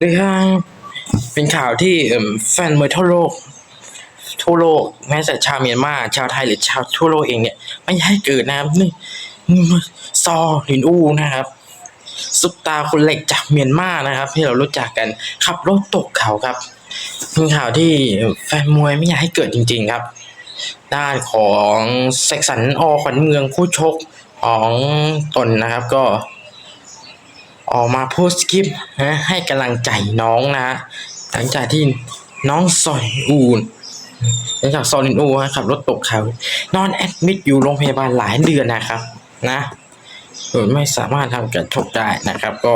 เรื่องเป็นข่าวที่แฟนมวยทั่วโลก ทั่วโลกแม้แต่ชาวเมียนมาชาวไทยหรือชาวทั่วโลกเองเนี่ยไม่ให้เกิดนะครับนี่ซอหลินอูนะครับซุปตาคนเหล็กจากเมียนมานะครับ ที่เรารู้จักกันขับรถตกเขาครับเป็นข่าวที่แฟนมวยไม่อยากให้เกิดจริง ๆครับ ด้านของเซกสันอขวัญเมืองคู่ชกของตนนะครับ ก็ ออกมาโพสต์คลิปนะให้กำลังใจน้องนะหลังจากที่น้องซอยอูนหลังจากซอลินอูฮะขับรถตกเขานอนแอดมิดอยู่โรงพยาบาลหลายเดือนนะครับ นะโดยไม่สามารถทำการชกได้นะครับ ก็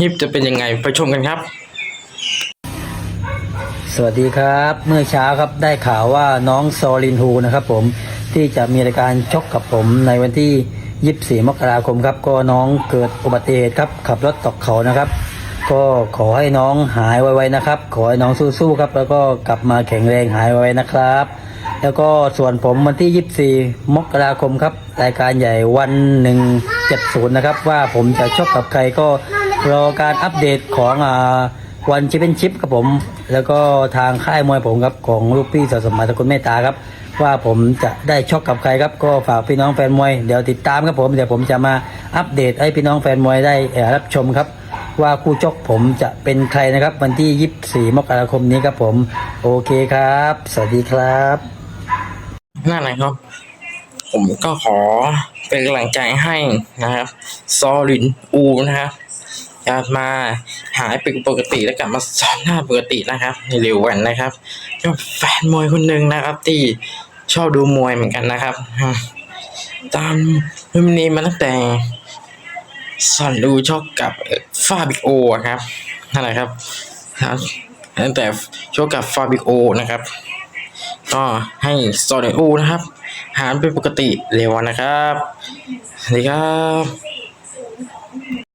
ยิบจะเป็นยังไงไปชมกันครับ สวัสดีครับ เมื่อเช้าครับได้ข่าวว่าน้องซอลินฮูนะครับผม ที่จะมีรายการชกกับผมในวันที่ 24 มกราคมครับ ก็น้องเกิดอุบัติเหตุครับ ขับรถตกเขานะครับ ก็ขอให้น้องหายไวๆนะครับ ขอให้น้องสู้ๆครับ แล้วก็กลับมาแข็งแรงหายไวๆนะครับ แล้วก็ส่วนผมวันที่ 24 มกราคมครับ รายการใหญ่วัน170 นะครับ ว่าผมจะชกกับใครก็รอการอัปเดตของอ่าวันแชมเปี้ยนชิพครับผม แล้วก็ทางค่ายมวยผมครับ ของลูกพี่สสมหมายสกุลเมตตาครับ ว่าผมจะได้ชกกับใครครับ ก็ฝากพี่น้องแฟนมวย เดี๋ยวติดตามครับผมเดี๋ยวผมจะมาอัปเดตให้พี่น้องแฟนมวยได้รับชมครับ ว่าคู่ชกผมจะเป็นใครนะครับ วันที่ 24 มกราคมนี้ครับผม โอเคครับ สวัสดีครับนั่นแหละครับ ผมก็ขอเป็นกำลังใจให้นะครับ ซอลินอูนะครับกลับมาหายเป็นปกติแล้วกลับมาซ้อมหน้าปกตินะครับ ในเร็ววันนะครับก็แฟนมวยคนหนึ่งนะครับที่ ชอบดูมวยเหมือนกันนะครับ ตามรุ่นนี้มาตั้งแต่สอนดูชอบกับฟาบิโอครับนั่นแหละครับครับตั้งแต่ชกกับฟาบิโอนะครับ ก็ให้สโตเดอูนะครับ หารเป็นปกติเร็วนะครับ สวัสดีครับ